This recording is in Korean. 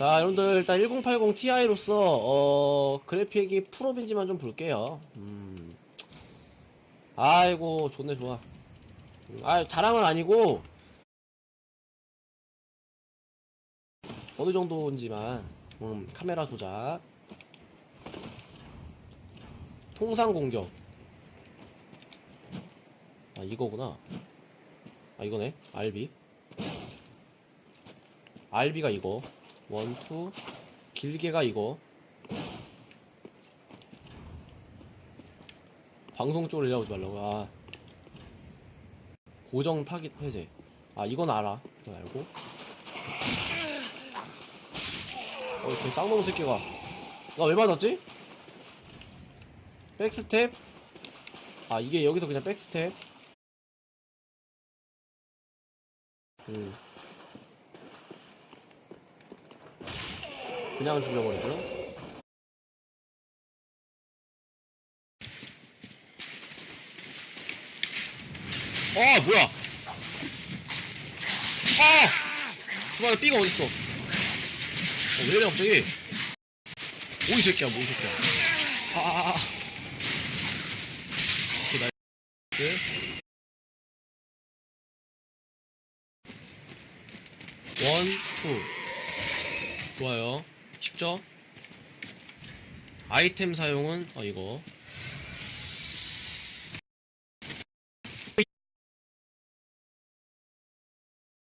자, 여러분들 일단 1080 Ti로서 어, 그래픽이 풀업인지만 좀 볼게요. 음. 아이고, 좋네 좋아. 음, 아, 자랑은 아니고 어느 정도인지만 음, 카메라 조작 통상 공격 아 이거구나 아 이거네 RB RB가 이거 원투 길게가 이거 방송 쪽으로 내려오지 말라고 아 고정 타깃 해제 아 이건 알아 이건 알고 어, 저 쌍놈 새끼가. 나 왜 맞았지? 백스텝? 아, 이게 여기서 그냥 백스텝? 음. 그냥 죽여버리죠? 아, 뭐야! 아! 그만, 삐가 어딨어? 어, 왜 이래 갑자기? 뭐 이 새끼야 뭐 이 새끼야 아아아 오케이 나이스 원, 투 좋아요 쉽죠? 아이템 사용은 어 이거